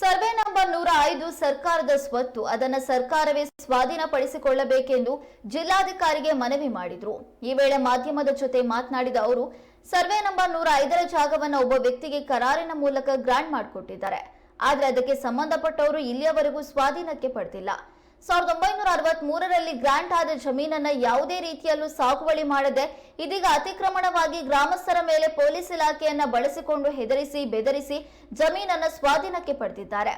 Survey number ನೂರ ಐದು ಸರ್ಕಾರದ ಸ್ವತ್ತು. ಅದನ್ನ ಸರ್ಕಾರವೇ ಸ್ವಾಧೀನಪಡಿಸಿಕೊಳ್ಳಬೇಕೆಂದು ಜಿಲ್ಲಾಧಿಕಾರಿಗೆ ಮನವಿ ಮಾಡಿದ್ರು. ಈ ವೇಳೆ ಮಾಧ್ಯಮದ ಜೊತೆ ಮಾತನಾಡಿದ ಅವರು, ಸರ್ವೆ ನಂಬರ್ ನೂರ ಐದರ ಜಾಗವನ್ನ ಒಬ್ಬ ವ್ಯಕ್ತಿಗೆ ಕರಾರಿನ ಮೂಲಕ ಗ್ರಾಂಟ್ ಮಾಡಿಕೊಟ್ಟಿದ್ದಾರೆ. ಆದರೆ ಅದಕ್ಕೆ ಸಂಬಂಧಪಟ್ಟವರು ಇಲ್ಲಿಯವರೆಗೂ ಸ್ವಾಧೀನಕ್ಕೆ ಪಡೆದಿಲ್ಲ. ಸಾವಿರದ ಒಂಬೈನೂರ ಅರವತ್ತ್ ಮೂರರಲ್ಲಿ ಗ್ರಾಂಟ್ ಆದ ಜಮೀನನ್ನ ಯಾವುದೇ ರೀತಿಯಲ್ಲೂ ಸಾಗುವಳಿ ಮಾಡದೆ ಇದೀಗ ಅತಿಕ್ರಮಣವಾಗಿ ಗ್ರಾಮಸ್ಥರ ಮೇಲೆ ಪೊಲೀಸ್ ಇಲಾಖೆಯನ್ನ ಬಳಸಿಕೊಂಡು ಹೆದರಿಸಿ ಬೆದರಿಸಿ ಜಮೀನನ್ನ ಸ್ವಾಧೀನಕ್ಕೆ ಪಡೆದಿದ್ದಾರೆ.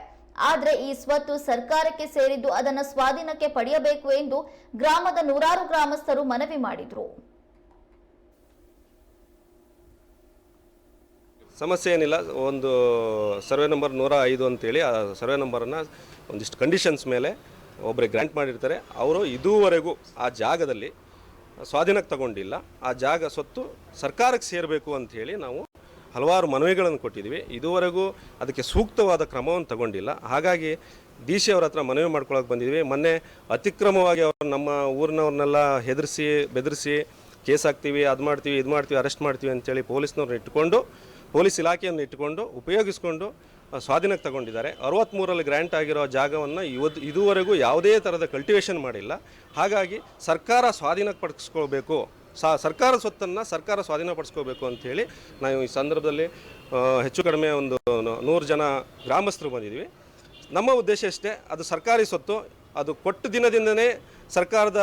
ಆದ್ರೆ ಈ ಸ್ವತ್ತು ಸರ್ಕಾರಕ್ಕೆ ಸೇರಿದ್ದು ಅದನ್ನ ಸ್ವಾಧೀನಕ್ಕೆ ಪಡೆಯಬೇಕು ಎಂದು ಗ್ರಾಮದ ನೂರಾರು ಗ್ರಾಮಸ್ಥರು ಮನವಿ ಮಾಡಿದ್ರು. ಸಮಸ್ಯೆ ಏನಿಲ್ಲ. ಒಂದು ಸರ್ವೆ ನಂಬರ್ ನೂರ ಐದು ಅಂತೇಳಿ ಆ ಸರ್ವೆ ನಂಬರನ್ನು ಒಂದಿಷ್ಟು ಕಂಡೀಷನ್ಸ್ ಮೇಲೆ ಒಬ್ಬರಿಗೆ ಗ್ರ್ಯಾಂಟ್ ಮಾಡಿರ್ತಾರೆ, ಅವರು ಇದುವರೆಗೂ ಆ ಜಾಗದಲ್ಲಿ ಸ್ವಾಧೀನಕ್ಕೆ ತಗೊಂಡಿಲ್ಲ. ಆ ಜಾಗ ಸ್ವತ್ತು ಸರ್ಕಾರಕ್ಕೆ ಸೇರಬೇಕು ಅಂಥೇಳಿ ನಾವು ಹಲವಾರು ಮನವಿಗಳನ್ನು ಕೊಟ್ಟಿದ್ದೀವಿ. ಇದುವರೆಗೂ ಅದಕ್ಕೆ ಸೂಕ್ತವಾದ ಕ್ರಮವನ್ನು ತಗೊಂಡಿಲ್ಲ. ಹಾಗಾಗಿ ಡಿ ಸಿ ಅವ್ರ ಹತ್ರ ಮನವಿ ಮಾಡ್ಕೊಳಕ್ಕೆ ಬಂದಿದ್ವಿ ಮೊನ್ನೆ ಅತಿಕ್ರಮವಾಗಿ ಅವರು ನಮ್ಮ ಊರಿನವ್ರನ್ನೆಲ್ಲ ಹೆದರಿಸಿ, ಬೆದರಿಸಿ ಕೇಸ್ ಹಾಕ್ತೀವಿ, ಅದು ಮಾಡ್ತೀವಿ, ಇದು ಮಾಡ್ತೀವಿ, ಅರೆಸ್ಟ್ ಮಾಡ್ತೀವಿ ಅಂತೇಳಿ ಪೊಲೀಸ್ನವ್ರನ್ನ ಇಟ್ಕೊಂಡು, ಪೊಲೀಸ್ ಇಲಾಖೆಯನ್ನು ಇಟ್ಟುಕೊಂಡು ಉಪಯೋಗಿಸ್ಕೊಂಡು ಸ್ವಾಧೀನಕ್ಕೆ ತಗೊಂಡಿದ್ದಾರೆ. ಅರವತ್ತ್ಮೂರಲ್ಲಿ ಗ್ರ್ಯಾಂಟ್ ಆಗಿರೋ ಜಾಗವನ್ನು ಇವತ್ತು ಇದುವರೆಗೂ ಯಾವುದೇ ಥರದ ಕಲ್ಟಿವೇಷನ್ ಮಾಡಿಲ್ಲ. ಹಾಗಾಗಿ ಸರ್ಕಾರ ಸ್ವಾಧೀನಕ್ಕೆ ಪಡಿಸ್ಕೊಳ್ಬೇಕು. ಸಾ, ಸರ್ಕಾರ ಸ್ವತ್ತನ್ನು ಸರ್ಕಾರ ಸ್ವಾಧೀನಪಡಿಸ್ಕೋಬೇಕು ಅಂಥೇಳಿ ನಾವು ಈ ಸಂದರ್ಭದಲ್ಲಿ ಹೆಚ್ಚು ಕಡಿಮೆ ಒಂದು ನೂರು ಜನ ಗ್ರಾಮಸ್ಥರು ಬಂದಿದ್ವಿ. ನಮ್ಮ ಉದ್ದೇಶ ಅಷ್ಟೇ ಅದು ಸರ್ಕಾರಿ ಸ್ವತ್ತು, ಅದು ಕೊಟ್ಟು ದಿನದಿಂದನೇ ಸರ್ಕಾರದ